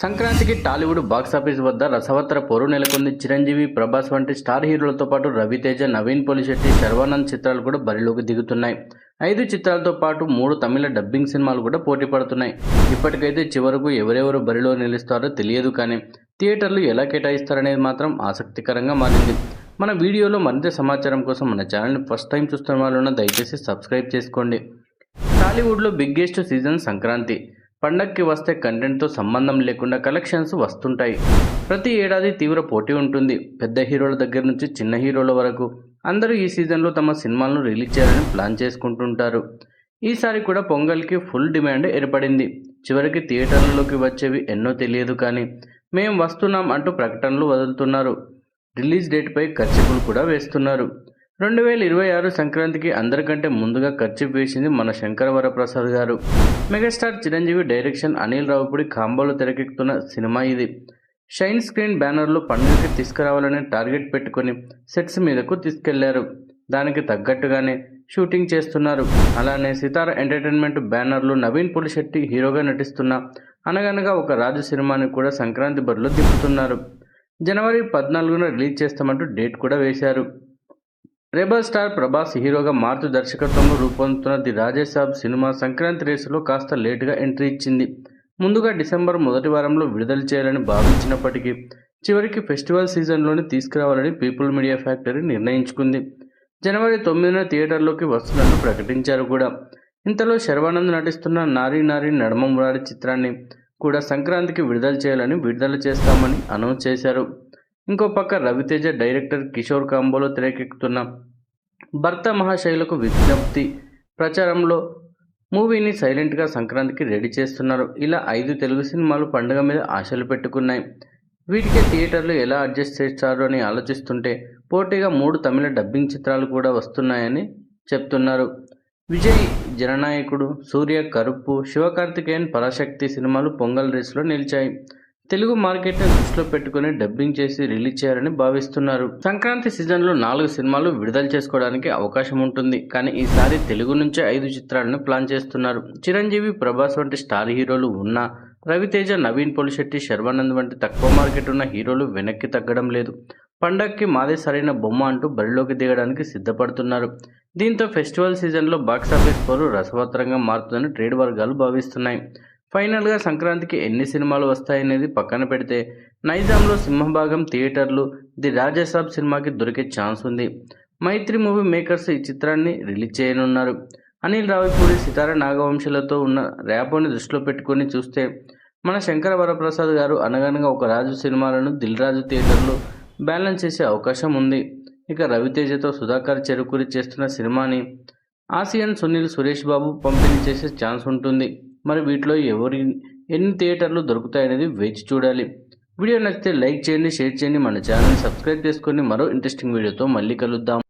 సంక్రాంతికి టాలీవుడ్ బాక్సాఫీస్ వద్ద రసవత్తర పోరు నెలకొంది. చిరంజీవి ప్రభాస్ వంటి స్టార్ హీరోలతో పాటు రవితేజ నవీన్ పోలిశెట్టి శర్వానంద్ చిత్రాలు కూడా బరిలోకి దిగుతున్నాయి. ఐదు చిత్రాలతో పాటు మూడు తమిళ డబ్బింగ్ సినిమాలు కూడా పోటీ పడుతున్నాయి. ఇప్పటికైతే చివరకు ఎవరెవరు బరిలో నిలుస్తారో తెలియదు కానీ థియేటర్లు ఎలా కేటాయిస్తారనేది మాత్రం ఆసక్తికరంగా మారింది. మన వీడియోలో మరింత సమాచారం కోసం మన ఛానల్ని ఫస్ట్ టైం చూస్తున్న వాళ్ళు దయచేసి సబ్స్క్రైబ్ చేసుకోండి. టాలీవుడ్లో బిగ్గెస్ట్ సీజన్ సంక్రాంతి. పండక్కి వస్తే కంటెంట్తో సంబంధం లేకుండా కలెక్షన్స్ వస్తుంటాయి. ప్రతి ఏడాది తీవ్ర పోటీ ఉంటుంది. పెద్ద హీరోల దగ్గర నుంచి చిన్న హీరోల వరకు అందరూ ఈ సీజన్లో తమ సినిమాలను రిలీజ్ చేయాలని ప్లాన్ చేసుకుంటుంటారు. ఈసారి కూడా పొంగల్కి ఫుల్ డిమాండ్ ఏర్పడింది. చివరికి థియేటర్లలోకి వచ్చేవి ఎన్నో తెలియదు కానీ మేం వస్తున్నాం అంటూ ప్రకటనలు వదులుతున్నారు. రిలీజ్ డేట్పై ఖర్చులు కూడా వేస్తున్నారు. రెండు వేల ఇరవై ఆరు సంక్రాంతికి అందరికంటే ముందుగా ఖర్చు వేసింది మన శంకర వరప్రసాద్ గారు. మెగాస్టార్ చిరంజీవి డైరెక్షన్ అనిల్ రావుపూడి కాంబోలో తెరకెక్కుతున్న సినిమా ఇది. షైన్ స్క్రీన్ బ్యానర్లు పండుగకి తీసుకురావాలనే టార్గెట్ పెట్టుకొని సెట్స్ మీదకు తీసుకెళ్ళారు. దానికి తగ్గట్టుగానే షూటింగ్ చేస్తున్నారు. అలానే సితార ఎంటర్టైన్మెంట్ బ్యానర్లు నవీన్ పులిశెట్టి హీరోగా నటిస్తున్న అనగనగా ఒక రాజు సినిమాని కూడా సంక్రాంతి బరిలో దిప్పుతున్నారు జనవరి పద్నాలుగున రిలీజ్ చేస్తామంటూ డేట్ కూడా వేశారు. రెబల్ స్టార్ ప్రభాస్ హీరోగా మార్తు దర్శకత్వంలో రూపొందుతున్న ది రాజేసాబ్ సినిమా సంక్రాంతి రేసులో కాస్త లేటుగా ఎంట్రీ ఇచ్చింది. ముందుగా డిసెంబర్ మొదటి వారంలో విడుదల చేయాలని భావించినప్పటికీ చివరికి ఫెస్టివల్ సీజన్లోనే తీసుకురావాలని పీపుల్ మీడియా ఫ్యాక్టరీ నిర్ణయించుకుంది. జనవరి తొమ్మిదిన థియేటర్లోకి వస్తున్నట్లు ప్రకటించారు కూడా. ఇంతలో శర్వానంద్ నటిస్తున్న నారీ నారీ నడమ మురారి చిత్రాన్ని కూడా సంక్రాంతికి విడుదల చేయాలని విడుదల చేస్తామని అనౌన్స్ చేశారు. ఇంకో పక్క రవితేజ డైరెక్టర్ కిషోర్ కాంబోలో తెరకెక్కుతున్న భర్త మహాశైలకు విజ్ఞప్తి. ప్రచారంలో మూవీని సైలెంట్గా సంక్రాంతికి రెడీ చేస్తున్నారు. ఇలా ఐదు తెలుగు సినిమాలు పండుగ మీద ఆశలు పెట్టుకున్నాయి. వీటికి థియేటర్లు ఎలా అడ్జస్ట్ చేస్తారు అని ఆలోచిస్తుంటే పోటీగా మూడు తమిళ డబ్బింగ్ చిత్రాలు కూడా వస్తున్నాయని చెప్తున్నారు. విజయ్ జననాయకుడు సూర్య కరుపు శివకార్తికేయన్ పరాశక్తి సినిమాలు పొంగల్ రేసులో నిలిచాయి. తెలుగు మార్కెట్ని దృష్టిలో పెట్టుకుని డబ్బింగ్ చేసి రిలీజ్ చేయాలని భావిస్తున్నారు. సంక్రాంతి సీజన్లో నాలుగు సినిమాలు విడుదల చేసుకోవడానికి అవకాశం ఉంటుంది. కానీ ఈసారి తెలుగు నుంచే ఐదు చిత్రాలను ప్లాన్ చేస్తున్నారు. చిరంజీవి ప్రభాస్ వంటి స్టార్ హీరోలు ఉన్నా రవితేజ నవీన్ పొలిశెట్టి శర్వానంద్ వంటి తక్కువ మార్కెట్ ఉన్న హీరోలు వెనక్కి తగ్గడం లేదు. పండక్కి మాదే సరైన బొమ్మ అంటూ బరిలోకి దిగడానికి సిద్ధపడుతున్నారు. దీంతో ఫెస్టివల్ సీజన్లో బాక్సాఫీస్ పోరు రసవత్తరంగా మారుతుందని ట్రేడ్ వర్గాలు భావిస్తున్నాయి. ఫైనల్గా సంక్రాంతికి ఎన్ని సినిమాలు వస్తాయనేది పక్కన పెడితే నైజాంలో సింహభాగం థియేటర్లు ది రాజాసాబ్ సినిమాకి దొరికే ఛాన్స్ ఉంది. మైత్రి మూవీ మేకర్స్ ఈ చిత్రాన్ని రిలీజ్ చేయనున్నారు. అనిల్ రావిపూడి సితార నాగవంశులతో ఉన్న ర్యాపోని దృష్టిలో పెట్టుకొని చూస్తే మన శంకర వరప్రసాద్ గారు అనగనగా ఒక రాజు సినిమాలను దిల్ రాజు థియేటర్లో బ్యాలెన్స్ చేసే అవకాశం ఉంది. ఇక రవితేజతో సుధాకర్ చెరుకూరి చేస్తున్న సినిమాని ఆసియన్ సునీల్ సురేష్ బాబు పంపిణీ చేసే ఛాన్స్ ఉంటుంది. మరి వీటిలో ఎవరి ఎన్ని థియేటర్లు దొరుకుతాయనేది వేచి చూడాలి. వీడియో నచ్చితే లైక్ చేయండి షేర్ చేయండి మన ఛానల్ని సబ్స్క్రైబ్ చేసుకొని మరో ఇంట్రెస్టింగ్ వీడియోతో మళ్ళీ కలుద్దాం.